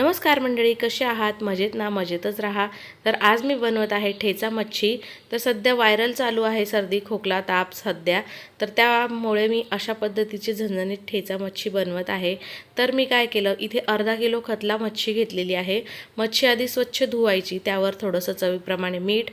नमस्कार मंडळी कसे आहात? मजेत ना? मजेतच राहा. तर आज मी बनवत आहे ठेचा मच्छी. तर सध्या व्हायरल चालू आहे सर्दी खोकला ताप सध्या. तर त्यामुळे मी अशा पद्धतीची झणझणीत ठेचा मच्छी बनवत आहे. तर मी काय केलं? इथे अर्धा किलो खतला मच्छी घेतलेली आहे. मच्छी आधी स्वच्छ धुवायची त्यावर थोडंसं चवीप्रमाणे मीठ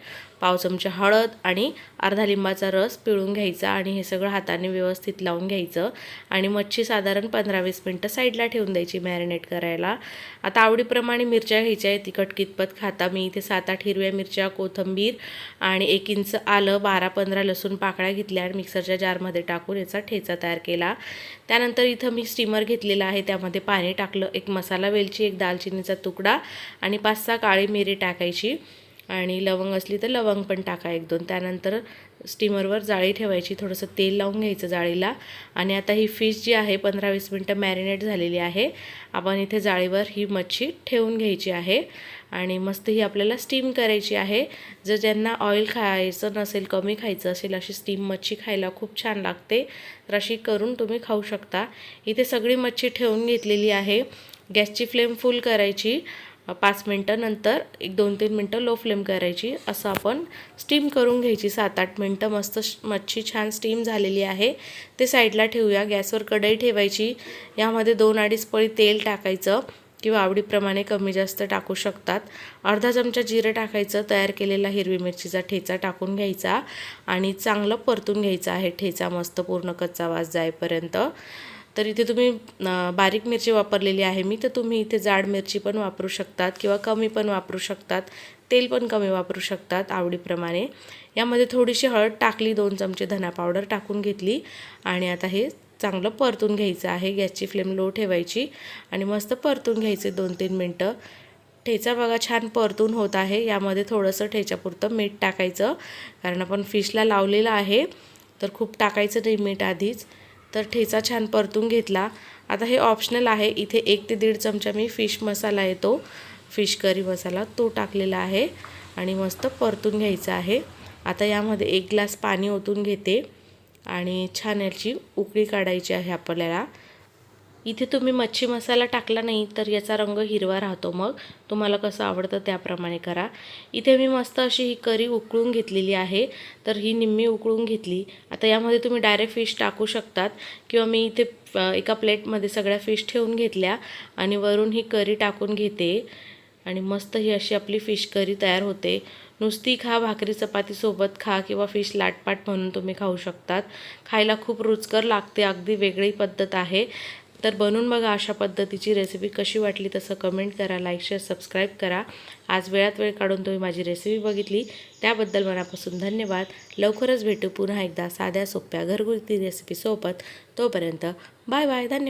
पाव चमचा हळद आणि अर्धा लिंबाचा रस पिळून घ्यायचा आणि हे सगळं हाताने व्यवस्थित लावून घ्यायचं. आणि मच्छी साधारण पंधरा वीस मिनटं साईडला ठेवून द्यायची मॅरिनेट करायला. आता आवडीप्रमाणे मिरच्या घ्यायच्या आहे तिखट कितपत खाता. मी इथे सात आठ हिरव्या मिरच्या कोथंबीर आणि एक इंच आलं बारा पंधरा लसूण पाकळ्या घेतल्या आणि मिक्सरच्या जारमध्ये टाकून याचा ठेचा तयार केला. त्यानंतर इथं मी स्टीमर घेतलेला आहे. त्यामध्ये पाणी टाकलं. एक मसाला वेलची एक दालचिनीचा तुकडा आणि पाच सहा काळी मिरी टाकायची. आणि लवंग असली तर लवंग पण टाका एक दोन. त्यानंतर स्टीमरवर जाळी ठेवायची थोडंसं तेल लावून घ्यायचं जाळीला. आणि आता ही फिश जी आहे पंधरा वीस मिनटं मॅरिनेट झालेली आहे. आपण इथे जाळीवर ही मच्छी ठेवून घ्यायची आहे. आणि मस्त ही आपल्याला स्टीम करायची आहे. जर ज्यांना ऑइल खायचं नसेल कमी खायचं असेल अशी स्टीम मच्छी खायला खूप छान लागते. तर अशी करून तुम्ही खाऊ शकता. इथे सगळी मच्छी ठेवून घेतलेली आहे. गॅसची फ्लेम फुल करायची. पाच मिनटानंतर एक दोन तीन मिनटं लो फ्लेम करायची. असं आपण स्टीम करून घ्यायची. सात आठ मिनटं मस्त मच्छी छान स्टीम झालेली आहे. ते साईडला ठेवूया. गॅसवर कढई ठेवायची. यामध्ये दोन अडीच पळी तेल टाकायचं किंवा आवडीप्रमाणे कमी जास्त टाकू शकतात. अर्धा चमचा जिरं टाकायचं. तयार केलेला हिरवी मिरचीचा ठेचा टाकून घ्यायचा आणि चांगलं परतून घ्यायचा आहे. ठेचा मस्त पूर्ण कच्चा वास जाईपर्यंत. तर इथे तुम्ही बारीक मिरची वापरलेली आहे मी तर तुम्ही इथे जाड मिरची पण वापरू शकतात किंवा कमी पण वापरू शकतात तेल पण कमी वापरू शकतात आवडीप्रमाणे. यामध्ये थोडीशी हळद टाकली दोन चमचे धना पावडर टाकून घेतली आणि आता हे चांगलं परतून घ्यायचं आहे. गॅसची फ्लेम लो ठेवायची आणि मस्त परतून घ्यायचे दोन तीन मिनटं. ठेचा बघा छान परतून होत आहे. यामध्ये थोडंसं ठेच्यापुरतं मीठ टाकायचं कारण आपण फिशला लावलेलं आहे तर खूप टाकायचं नाही मीठ आधीच. तर ठेचा छान परतून घेतला. आता हे ऑप्शनल आहे. इथे एक ते दीड चमचा मी फिश मसाला येतो. फिश करी मसाला तो टाकलेला आहे. आणि मस्त परतून घ्यायचा आहे. आता यामध्ये एक ग्लास पाणी ओतून घेते. आणि छान याची उकळी काढायची आहे आपल्याला. इथे तुम्ही मच्छी मसाला टाकला नाही तर याचा रंग हिरवा राहतो मग. तुम्हाला कसं आवडतं त्याप्रमाणे करा. इथे मी मस्त अशी ही करी उकळून घेतलेली आहे तर ही निम्मी उकळून घेतली. आता यामध्ये तुम्ही डायरेक्ट फिश टाकू शकतात किंवा मी इथे एका प्लेटमध्ये सगळ्या फिश ठेवून घेतल्या आणि वरून ही करी टाकून घेते. आणि मस्त ही अशी आपली फिश करी तयार होते. नुसती खा भाकरी चपातीसोबत खा किंवा फिश लाटपाट म्हणून तुम्ही खाऊ शकतात. खायला खूप रुचकर लागते अगदी वेगळी पद्धत आहे. तर बनवून बघा अशा पद्धतीची रेसिपी कशी वाटली तसं कमेंट करा लाईक शेअर सबस्क्राईब करा. आज वेळात वेळ काढून तुम्ही माझी रेसिपी बघितली. त्याबद्दल मनापासून धन्यवाद. लवकरच भेटू पुन्हा एकदा साध्या सोप्या घरगुती रेसिपीसोबत तोपर्यंत बाय बाय धन्यवाद.